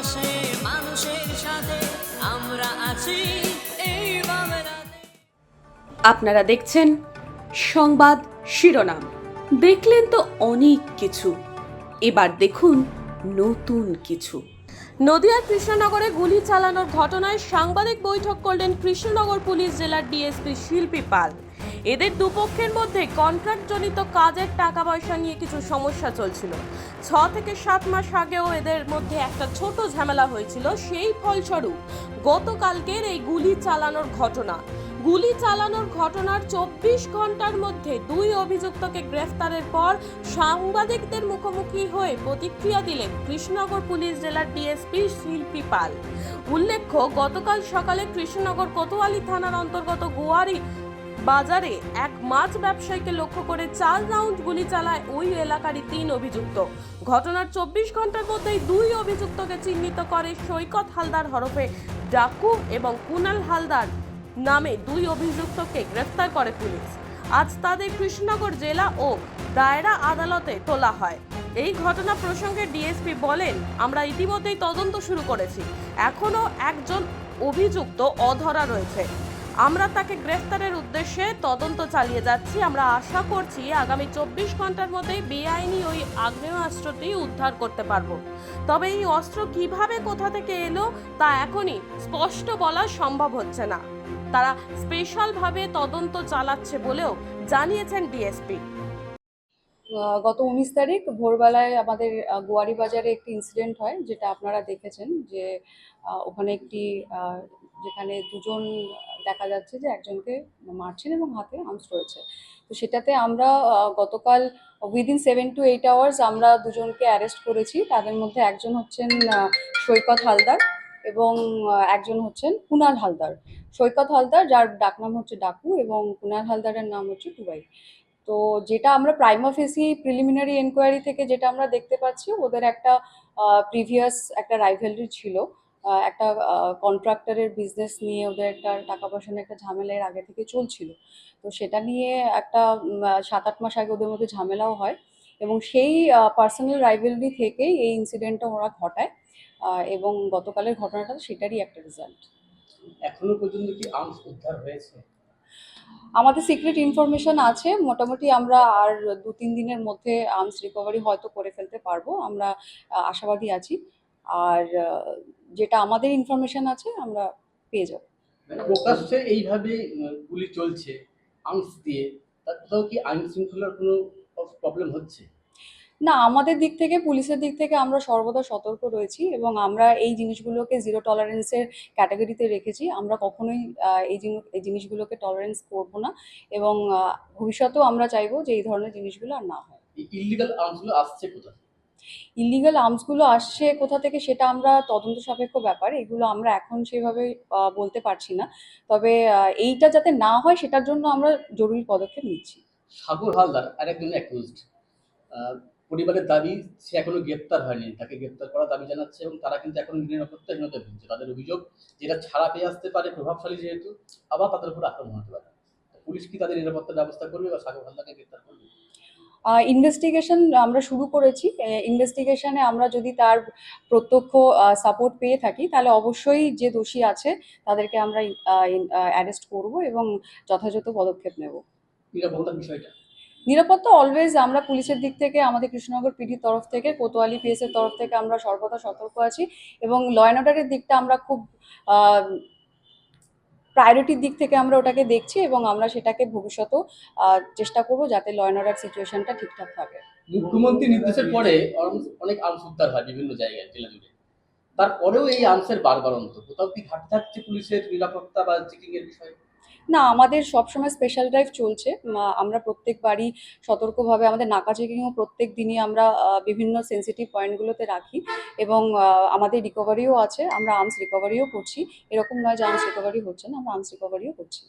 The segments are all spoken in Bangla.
পাশে মানুষের সাথে আমরা আছি। এই আপনারা দেখছেন সংবাদ শিরোনাম। দেখলেন তো অনেক কিছু। এবার দেখুন নতুন কিছু। নদিয়ার কৃষ্ণনগরে গুলি চালানোর ঘটনায় সাংবাদিক বৈঠক করলেন কৃষ্ণনগর পুলিশ জেলার ডিএসপি শিল্পী পাল। এদের দুপক্ষের মধ্যে কন্ট্রাক্টজনিত কাজের টাকা পয়সা নিয়ে কিছু সমস্যা চলছিল। ছ থেকে সাত মাস আগেও এদের মধ্যে একটা ছোট ঝামেলা হয়েছিল, সেই ফলস্বরূপ গতকালকের এই গুলি চালানোর ঘটনা। গুলি চালানোর ঘটনার চব্বিশ ঘণ্টার মধ্যে দুই অভিযুক্তকে গ্রেফতারের পর সাংবাদিকদের মুখোমুখি হয়ে প্রতিক্রিয়া দিলেন কৃষ্ণনগর পুলিশ জেলার ডিএসপি শিল্পী পাল। উল্লেখ্য, গতকাল সকালে কৃষ্ণনগর কোতোয়ালি থানার অন্তর্গত গোয়ারি বাজারে এক মাছ ব্যবসায়ীকে লক্ষ্য করে চার রাউন্ড গুলি চালায় ওই এলাকারই তিন অভিযুক্ত। ঘটনার চব্বিশ ঘণ্টার মধ্যেই দুই অভিযুক্তকে চিহ্নিত করে সৈকত হালদার হরফে ডাকু এবং কুনাল হালদার নামে দুই অভিযুক্তকে গ্রেফতার করে পুলিশ। আজ তাদের কৃষ্ণনগর জেলা ও দায়রা আদালতে তোলা হয়। এই ঘটনা প্রসঙ্গে ডিএসপি বলেন, আমরা ইতিমধ্যেই তদন্ত শুরু করেছি। এখনও একজন অভিযুক্ত অধরা রয়েছে। আমরা তাকে গ্রেফতারের উদ্দেশ্যে তদন্ত চালিয়ে যাচ্ছি। আমরা আশা করছি আগামী চব্বিশ ঘণ্টার মধ্যেই বেআইনি ওই আগ্নেয়াস্ত্রটি উদ্ধার করতে পারব। তবে এই অস্ত্র কীভাবে কোথা থেকে এলো তা এখনই স্পষ্ট বলা সম্ভব হচ্ছে না। তারা স্পেশালভাবে তদন্ত চালাচ্ছে বলেও জানিয়েছেন ডিএসপি। গত উনিশ তারিখ ভোরবেলায় আমাদের গোয়ারি বাজারে একটি ইনসিডেন্ট হয়, যেটা আপনারা দেখেছেন যে ওখানে একটি যেখানে দুজন দেখা যাচ্ছে যে একজনকে মারছেন এবং হাতে আর্মস রয়েছে। তো সেটাতে আমরা গতকাল within seven to eight hours আমরা দুজনকে অ্যারেস্ট করেছি। তাদের মধ্যে একজন হচ্ছেন সৈকত হালদার এবং একজন হচ্ছেন কুনাল হালদার। সৈকত হালদার, যার ডাকনাম হচ্ছে ডাকু এবং কুনাল হালদারের নাম হচ্ছে টুবাই। তো যেটা আমরা প্রাইমা ফেসি প্রিলিমিনারি এনকোয়ারি থেকে যেটা আমরা দেখতে পাচ্ছি, ওদের একটা প্রিভিয়াস একটা রাইভেলরি ছিল। একটা কন্ট্রাক্টরের বিজনেস নিয়ে ওদের একটা টাকা পয়সা নিয়ে একটা ঝামেলার আগে থেকে চলছিল। তো সেটা নিয়ে একটা সাত আট মাস আগে ওদের মধ্যে ঝামেলাও হয় এবং সেই পার্সোনাল রাইভেলরি থেকেই এই ইনসিডেন্টটা ওরা ঘটায়। এবং গতকালের ঘটনাটা সেটারই একটা রেজাল্ট এখনও পর্যন্ত কি আর্মস উদ্ধার হয়েছে? আমাদের সিক্রেট ইনফরমেশন আছে, মোটামুটি আমরা আর দু তিন দিনের মধ্যে আর্মস রিকভারি হয়তো করে ফেলতে পারব, আমরা আশাবাদী আছি। আর যেটা আমাদের ইনফরমেশন আছে, আমরা পেয়ে যাব। মানে প্রকাশ্যে এইভাবে গুলি চলছে আর্মস দিয়ে তার কি আইন শৃঙ্খলার কোনো প্রবলেম হচ্ছে? না আমাদের দিক থেকে পুলিশের দিক থেকে আমরা সর্বদা সতর্ক রয়েছি এবং আমরা এই জিনিসগুলোকে জিরো টলারেন্সের ক্যাটাগরিতে রেখেছি। আমরা কখনোই এই জিনিস এই জিনিসগুলোকে টলারেন্স করব না এবং ভবিষ্যতেও আমরা চাইব যে এই ধরনের জিনিসগুলো আর না হয়। ইলিগাল আর্মসগুলো আসছে কোথা থেকে? ইলিগাল আর্মসগুলো আসছে কোথা থেকে সেটা আমরা তদন্ত সাপেক্ষ ব্যাপার এগুলো আমরা এখন সেভাবে বলতে পারছি না। তবে এইটা যাতে না হয় সেটার জন্য আমরা জরুরি পদক্ষেপ নিচ্ছি। সাগর হালদার আরেকজন অ্যাকিউজড পরিবারের দাবি সে এখনও গ্রেপ্তার হয়নি তাকে গ্রেপ্তার করার দাবি জানাচ্ছে এবং তারা কিন্তু এখন নিরাপত্তাহীনতা ভুগছে তাদের অভিযোগ যেটা ছাড়া পেয়ে আসতে পারে প্রভাবশালী যেহেতু আবার তাদের উপর আক্রমণ হতে পারে। পুলিশ কি তাদের নিরাপত্তার ব্যবস্থা করবে বা সাগর হালদারকে গ্রেপ্তার করবে? ইনভেস্টিগেশন আমরা শুরু করেছি। ইনভেস্টিগেশনে আমরা যদি তার প্রত্যক্ষ সাপোর্ট পেয়ে থাকি তাহলে অবশ্যই যে দোষী আছে তাদেরকে আমরা অ্যারেস্ট করব এবং যথাযথ পদক্ষেপ নেব। নিরাপত্তার বিষয়টা? নিরাপত্তা অলওয়েজ আমরা পুলিশের দিক থেকে, আমাদের কৃষ্ণনগর পিডির তরফ থেকে, কোতোয়ালি পিএস এর তরফ থেকে আমরা সর্বদা সতর্ক আছি এবং ল অ্যান্ড অর্ডারের দিকটা আমরা খুব প্রায়োরিটির দিক থেকে আমরা ওটাকে দেখছি এবং আমরা সেটাকে ভবিষ্যতেও চেষ্টা করব যাতে ল অ্যান্ড অর্ডার সিচুয়েশনটা ঠিকঠাক থাকে। মুখ্যমন্ত্রী নির্দেশের পরে অনেক আর্মস উদ্ধার হয় বিভিন্ন জায়গায়, জেলা জুড়ে। তারপরেও এই আর্মসের বারবার অন্ত কোথাও কি ঘাটতি থাকছে পুলিশের নিরাপত্তা বা চেকিং এর বিষয়ে? না আমাদের সবসময় স্পেশাল ড্রাইভ চলছে। আমরা প্রত্যেকবারই সতর্কভাবে আমাদের নাকা চেকিংও প্রত্যেক দিনই আমরা আহ, বিভিন্ন সেন্সিটিভ পয়েন্টগুলোতে রাখি এবং আমাদের রিকভারিও আছে আমরা আর্মস রিকভারিও করছি। এরকম নয় যে আর্মস রিকভারি হচ্ছে না আমরা আর্মস রিকভারিও করছি।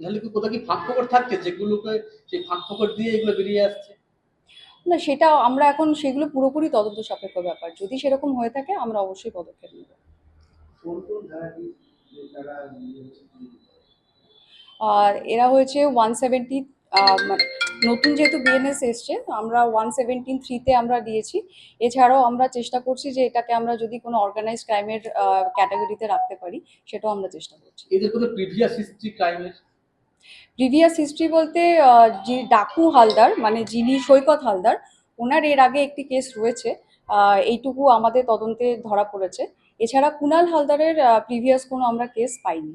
নাহলে কি কোথাও কি ফাঁক ফোকর থাকছে? যেগুলোকে সেই ফাঁক ফোকর দিয়ে এগুলো বেরিয়ে আসছে? না সেটা আমরা এখন সেগুলো পুরোপুরি তদন্ত সাপেক্ষ ব্যাপার। যদি সেরকম হয়ে থাকে আমরা অবশ্যই পদক্ষেপ নেব। আর এরা হয়েছে ওয়ান সেভেন্টি মানে নতুন যেহেতু বিএনএস এসছে আমরা ওয়ান সেভেন্টিন থ্রিতে আমরা দিয়েছি। এছাড়াও আমরা চেষ্টা করছি যে এটাকে আমরা যদি কোনো অর্গানাইজ ক্রাইমের ক্যাটাগরিতে রাখতে পারি সেটাও আমরা চেষ্টা করছি। এদের কোনো প্রিভিয়াস হিস্ট্রি ক্রাইমের প্রিভিয়াস হিস্ট্রি বলতে যে ডাকু হালদার মানে যিনি সৈকত হালদার ওনার এর আগে একটি কেস রয়েছে এইটুকু আমাদের তদন্তে ধরা পড়েছে। এছাড়া কুনাল হালদারের প্রিভিয়াস কোনো আমরা কেস পাইনি।